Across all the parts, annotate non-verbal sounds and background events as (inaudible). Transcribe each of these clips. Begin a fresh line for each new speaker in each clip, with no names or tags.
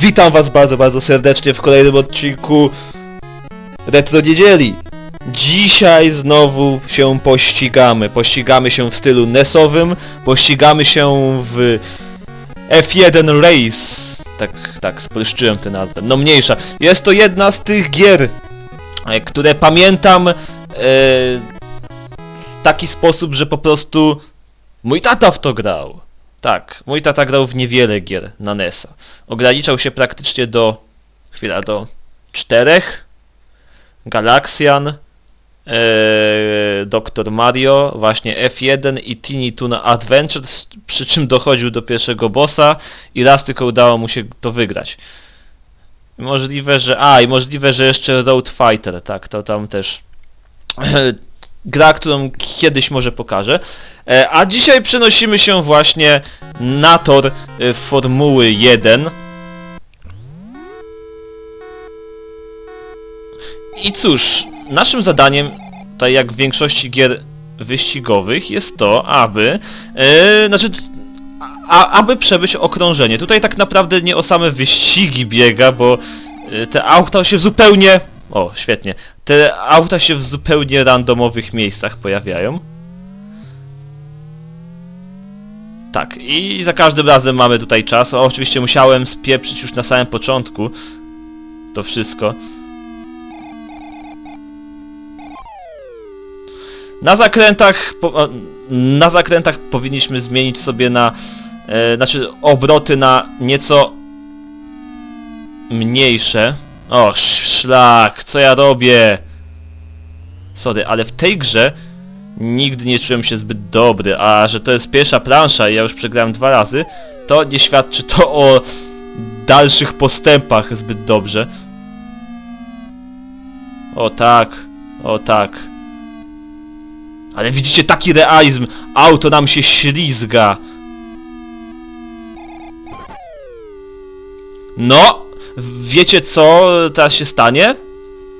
Witam was bardzo, bardzo serdecznie w kolejnym odcinku Retro Niedzieli. Dzisiaj znowu się pościgamy. Pościgamy się w stylu NES-owym, pościgamy się w F1 Race. Tak, tak, spolszczyłem tę nazwę. No mniejsza. Jest to jedna z tych gier, e, które pamiętam e, w taki sposób, że po prostu mój tata w to grał. Tak, mój tata grał w niewiele gier na NES-a. Ograniczał się praktycznie do... chwila, do czterech. Galaxian, ee, Dr. Mario, właśnie F1 i Teeny Toon Adventures, przy czym dochodził do pierwszego bossa i raz tylko udało mu się to wygrać. Możliwe, że... A, i możliwe, że jeszcze Road Fighter, tak, to tam też... gra, którą kiedyś może pokażę. E, A dzisiaj przenosimy się właśnie na tor e, Formuły 1. I cóż, naszym zadaniem, tak jak w większości gier wyścigowych, jest to, aby... E, znaczy, a, aby przebyć okrążenie. Tutaj tak naprawdę nie o same wyścigi biega, bo te auta się zupełnie... O, świetnie. Te auta się w zupełnie randomowych miejscach pojawiają. Tak, i za każdym razem mamy tutaj czas. O, oczywiście musiałem spieprzyć już na samym początku to wszystko. Na zakrętach, po, na zakrętach powinniśmy zmienić sobie na, e, znaczy obroty na nieco mniejsze. O, sz- szlak, co ja robię? Sorry, ale w tej grze nigdy nie czułem się zbyt dobry, a że to jest pierwsza plansza i ja już przegrałem dwa razy, to nie świadczy to o dalszych postępach zbyt dobrze. O tak, o tak. Ale widzicie taki realizm, auto nam się ślizga. No, wiecie co teraz się stanie?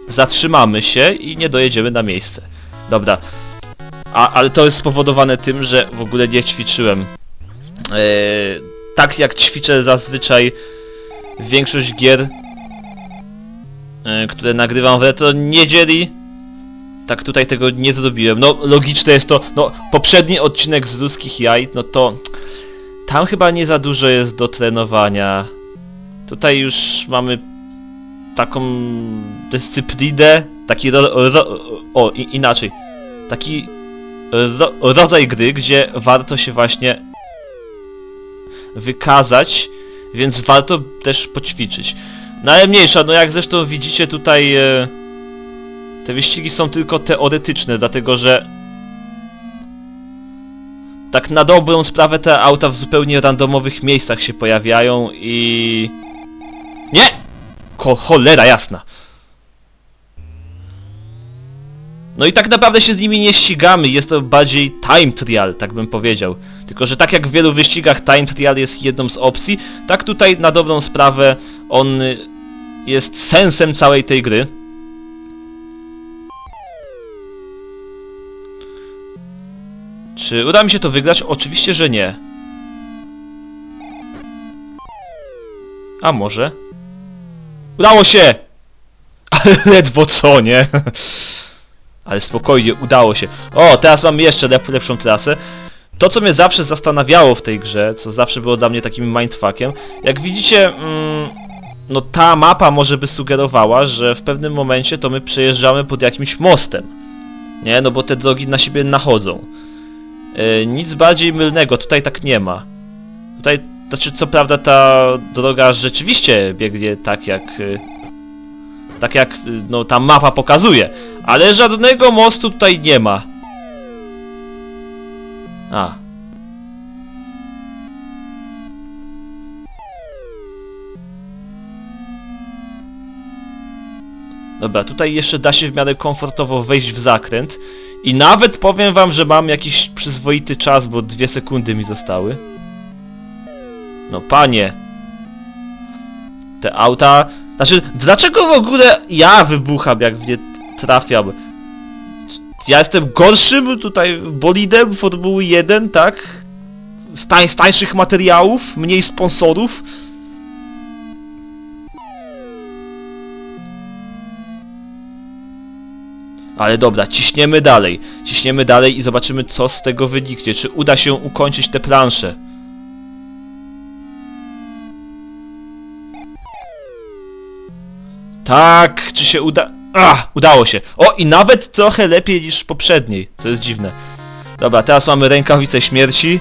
Zatrzymamy się i nie dojedziemy na miejsce. Dobra. A, ale to jest spowodowane tym, że w ogóle nie ćwiczyłem. Eee, tak jak ćwiczę zazwyczaj większość gier, e, które nagrywam w retro niedzieli, tak tutaj tego nie zrobiłem. No logiczne jest to, no poprzedni odcinek z ruskich jaj, no to tam chyba nie za dużo jest do trenowania. Tutaj już mamy taką dyscyplinę, taki ro, ro, o i, inaczej, taki ro, rodzaj gry, gdzie warto się właśnie wykazać, więc warto też poćwiczyć. No ale mniejsza, no jak zresztą widzicie tutaj e, te wyścigi są tylko teoretyczne, dlatego że tak na dobrą sprawę te auta w zupełnie randomowych miejscach się pojawiają i... Nie! Ko cholera jasna! No i tak naprawdę się z nimi nie ścigamy, jest to bardziej time trial, tak bym powiedział. Tylko, że tak jak w wielu wyścigach time trial jest jedną z opcji, tak tutaj na dobrą sprawę on jest sensem całej tej gry. Czy uda mi się to wygrać? Oczywiście, że nie. A może? Udało się! (laughs) Ale ledwo co, nie? (laughs) Ale spokojnie, udało się. O, teraz mamy jeszcze lep lepszą trasę. To, co mnie zawsze zastanawiało w tej grze, co zawsze było dla mnie takim mindfuckiem, jak widzicie, mm, no ta mapa może by sugerowała, że w pewnym momencie to my przejeżdżamy pod jakimś mostem. Nie, no bo te drogi na siebie nachodzą. E, nic bardziej mylnego, tutaj tak nie ma. Tutaj, znaczy co prawda ta droga rzeczywiście biegnie tak jak... e, Tak jak, e, no ta mapa pokazuje. Ale żadnego mostu tutaj nie ma. A. Dobra, tutaj jeszcze da się w miarę komfortowo wejść w zakręt. I nawet powiem wam, że mam jakiś przyzwoity czas, bo dwie sekundy mi zostały. No panie. Te auta... Znaczy, dlaczego w ogóle ja wybucham, jak nie trafiam? Ja jestem gorszym tutaj bolidem Formuły 1, tak? Z, tań, z tańszych materiałów, mniej sponsorów. Ale dobra, ciśniemy dalej. Ciśniemy dalej i zobaczymy co z tego wyniknie. Czy uda się ukończyć tę planszę. Tak, czy się uda... A, udało się. O, i nawet trochę lepiej niż poprzedniej, co jest dziwne. Dobra, teraz mamy rękawice śmierci.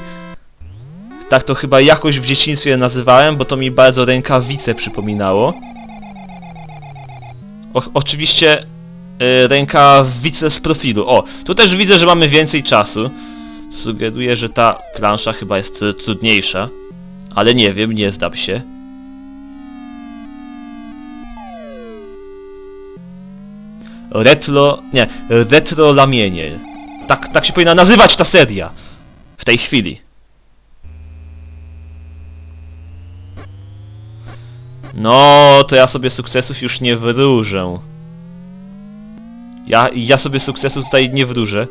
Tak to chyba jakoś w dzieciństwie nazywałem, bo to mi bardzo rękawice przypominało. O, oczywiście y, rękawice z profilu. O, tu też widzę, że mamy więcej czasu. Sugeruję, że ta plansza chyba jest tr- trudniejsza. Ale nie wiem, nie zdam się. Retro... nie, retro lamienie. Tak, tak się powinna nazywać ta seria. W tej chwili. No, to ja sobie sukcesów już nie wróżę. Ja, ja sobie sukcesów tutaj nie wróżę.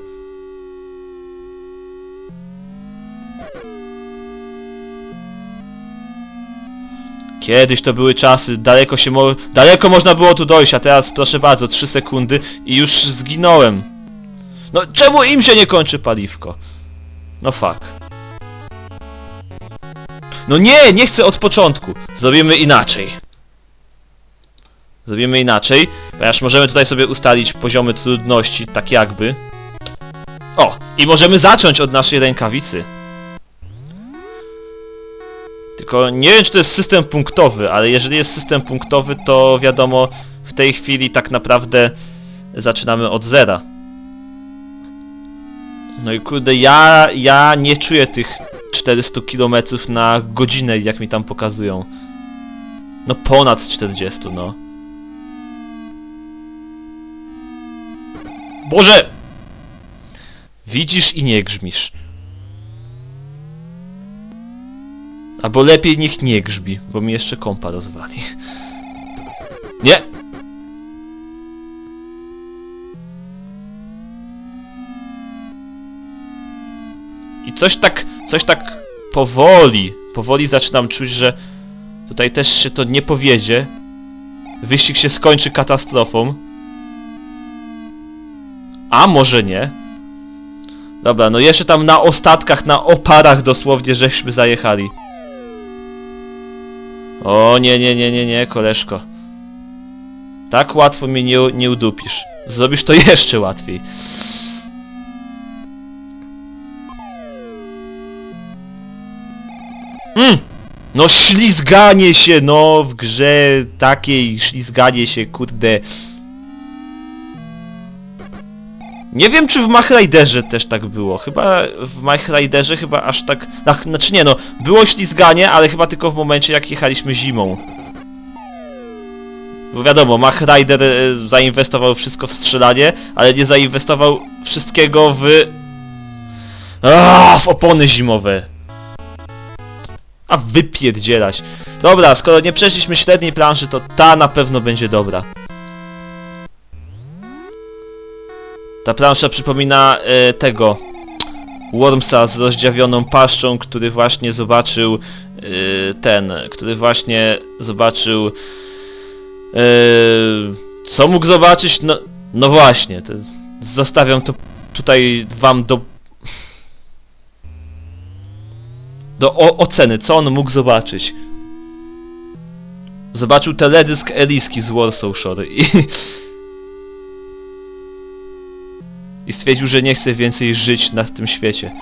Kiedyś to były czasy, daleko się mo daleko można było tu dojść, a teraz proszę bardzo, 3 sekundy i już zginąłem. No czemu im się nie kończy paliwko? No fuck. No nie, nie chcę od początku. Zrobimy inaczej. Zrobimy inaczej, ponieważ możemy tutaj sobie ustalić poziomy trudności, tak jakby. O! I możemy zacząć od naszej rękawicy. Tylko nie wiem, czy to jest system punktowy, ale jeżeli jest system punktowy, to wiadomo, w tej chwili tak naprawdę zaczynamy od zera. No i kurde, ja, ja nie czuję tych 400 km na godzinę, jak mi tam pokazują. No ponad 40, no. Boże! Widzisz i nie grzmisz. Albo lepiej niech nie grzbi, bo mi jeszcze kompa rozwali. Nie! I coś tak, coś tak powoli, powoli zaczynam czuć, że tutaj też się to nie powiedzie. Wyścig się skończy katastrofą. A może nie? Dobra, no jeszcze tam na ostatkach, na oparach dosłownie żeśmy zajechali. O nie, nie, nie, nie, nie, koleżko. Tak łatwo mnie nie, nie udupisz. Zrobisz to (laughs) jeszcze łatwiej. Mm! No ślizganie się, no w grze takiej ślizganie się, kurde. Nie wiem czy w Mach Riderze też tak było. Chyba w Mach Riderze chyba aż tak... Ach, znaczy nie no, było ślizganie, ale chyba tylko w momencie jak jechaliśmy zimą. Bo wiadomo, Mach e, zainwestował wszystko w strzelanie, ale nie zainwestował wszystkiego w... Aaaa, w opony zimowe. A wypierdzielać. Dobra, skoro nie przeszliśmy średniej planszy, to ta na pewno będzie dobra. Ta plansza przypomina e, tego Wormsa z rozdziawioną paszczą, który właśnie zobaczył e, ten, który właśnie zobaczył e, co mógł zobaczyć? No, no właśnie, to, zostawiam to tutaj wam do do oceny, co on mógł zobaczyć. Zobaczył teledysk Eliski z Warsaw Shore i (laughs) i stwierdził, że nie chce więcej żyć na tym świecie.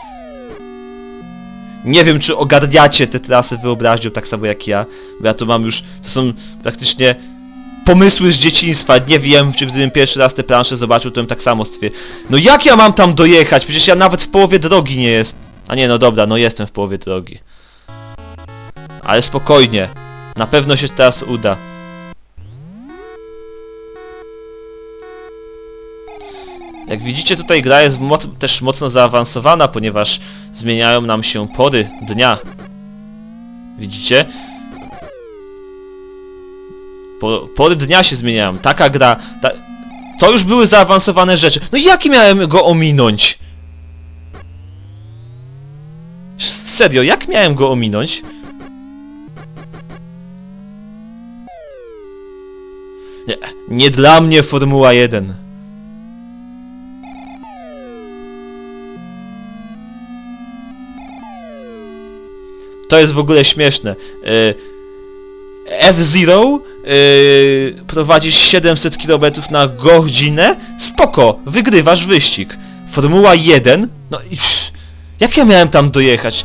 Nie wiem, czy ogarniacie te trasy wyobraźnią tak samo jak ja, bo ja to mam już, to są praktycznie pomysły z dzieciństwa, nie wiem, czy gdybym pierwszy raz te plansze zobaczył, to bym tak samo stwierdził. No jak ja mam tam dojechać? Przecież ja nawet w połowie drogi nie jest. A nie, no dobra, no jestem w połowie drogi. Ale spokojnie, na pewno się teraz uda. Jak widzicie tutaj gra jest mo też mocno zaawansowana, ponieważ zmieniają nam się pory dnia. Widzicie? Po, pory dnia się zmieniają. Taka gra... Ta, to już były zaawansowane rzeczy. No jak miałem go ominąć? Serio, jak miałem go ominąć? Nie, nie dla mnie Formuła 1. to jest w ogóle śmieszne. Y, F-Zero prowadzisz 700 km na godzinę, spoko, wygrywasz wyścig. Formuła 1, no i jak ja miałem tam dojechać?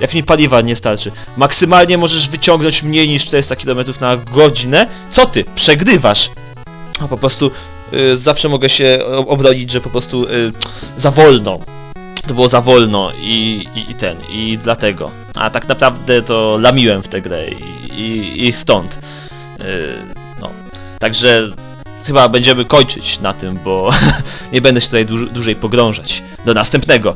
Jak mi paliwa nie starczy. Maksymalnie możesz wyciągnąć mniej niż 400 km na godzinę. Co ty? Przegrywasz. A po prostu y, zawsze mogę się obronić, że po prostu y, za wolno. To było za wolno i, i, i ten, i dlatego. A tak naprawdę to lamiłem w tę grę i, i, i stąd. Y, no. Także chyba będziemy kończyć na tym, bo (laughs) nie będę się tutaj dłuż, dłużej pogrążać. Do następnego.